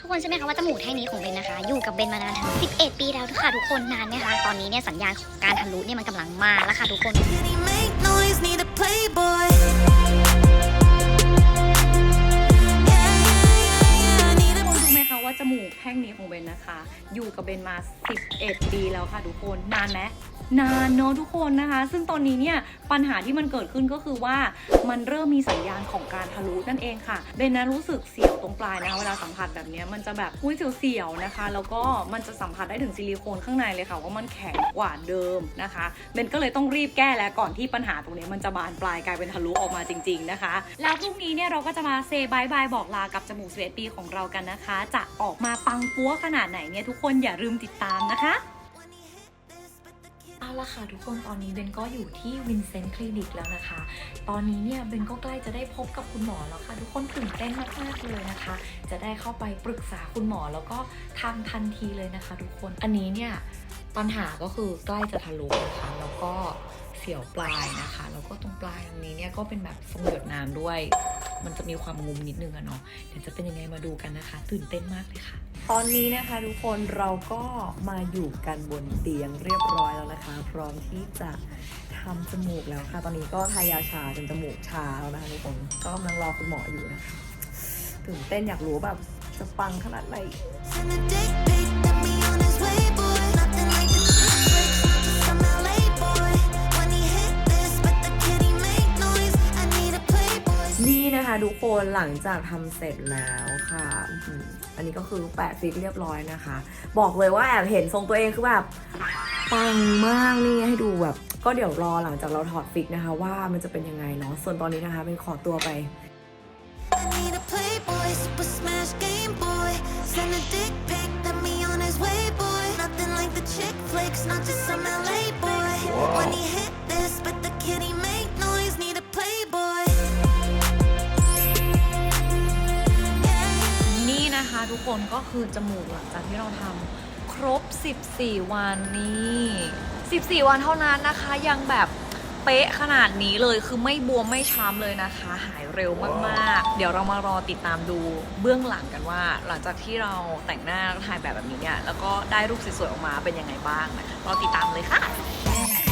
ทุกคนใช่ไหมคะว่าจมูกแท่งนี้ของเบนนะคะ อยู่กับเบนมานานถึง 11 ปีแล้วค่ะทุกคนนานไหมคะตอนนี้เนี่ยสัญญาณของการทะลุเนี่ยมันกำลังมาแล้วค่ะทุกคน อยู่กับเบนมา 11 ปีแล้วค่ะทุกคน นานไหมนานเนอะทุกคนนะคะ ซึ่งตอนนี้เนี่ยปัญหาที่มันเกิดขึ้นก็คือว่ามันเริ่มมีสัญญาณของการทะลุนั่นเองค่ะเบนนะรู้สึกเสียวตรงปลายนะคะเวลาสัมผัสแบบนี้มันจะแบบอุ้ยเสียวๆนะคะ แล้วก็มันจะสัมผัสได้ถึงซิลิโคนข้างในเลยค่ะ ว่ามันแข็งกว่าเดิมนะคะเบนก็เลยต้องรีบแก้แล้วก่อนที่ปัญหาตรงนี้มันจะบานปลายกลายเป็นทะลุออกมาจริง ๆนะคะ แล้วพรุ่งนี้เนี่ยเราก็จะมาเซบายบายบอกลากับจมูก11ปีของเรากันนะคะ จะออกมาปังปัวขนาดไหนเนี่ยทุกคนอย่าลืมติดตามนะคะเอาละค่ะทุกคนตอนนี้เบนก็อยู่ที่วินเซนต์คลินิกแล้วนะคะ ตอนนี้เนี่ยเบนก็ใกล้จะได้พบกับคุณหมอแล้วค่ะ ทุกคนตื่นเต้นมากๆเลยนะคะ จะได้เข้าไปปรึกษาคุณหมอแล้วก็ทำทันทีเลยนะคะ ทุกคนอันนี้เนี่ยปัญหาก็คือใกล้จะทะลุนะคะแล้วก็เสียวปลายนะคะแล้วก็ตรงปลายตรงนี้เนี่ยก็เป็นแบบทรงหยดน้ำด้วย มันจะมีความงุมนิดนึงอะเนาะเดี๋ยวจะเป็นยังไงมาดูกันนะคะ ตื่นเต้นมากเลยค่ะ ตอนนี้นะคะทุกคนเราก็มาอยู่กันบนเตียงเรียบร้อยแล้วนะคะ พร้อมที่จะทำจมูกแล้วค่ะ ตอนนี้ก็ทายาชาจนจมูกชาแล้วนะคะทุกคนก็กำลังรอคุณหมออยู่นะคะตื่นเต้นอยากรู้ว่าแบบจะปังขนาดไหน นี่นะคะทุกคนหลังจากทำเสร็จแล้วค่ะอื้อหืออันนี้ก็คือแปะฟิกเรียบร้อยนะคะ บอกเลยว่าแอบเห็นทรงตัวเองคือแบบปังมากนี่ให้ดูแบบ ก็เดี๋ยวรอหลังจากเราถอดฟิกนะคะ ว่ามันจะเป็นยังไงเนาะส่วนตอนนี้นะคะเป็นขอตัวไป I นะคะทุกคนก็คือจมูกหลังจากที่เราทำครบ 14 วันนี่14 วันเท่านั้นนะคะยังแบบเป๊ะขนาดนี้เลยคือไม่บวมไม่ช้ำเลยนะคะ หายเร็วมากๆ เดี๋ยวเรามารอติดตามดูเบื้องหลังกันว่า หลังจากที่เราแต่งหน้าถ่ายแบบแบบนี้เนี่ยแล้วก็ได้รูปสวยๆออกมาเป็นยังไงบ้างนะคะรอติดตามเลยค่ะ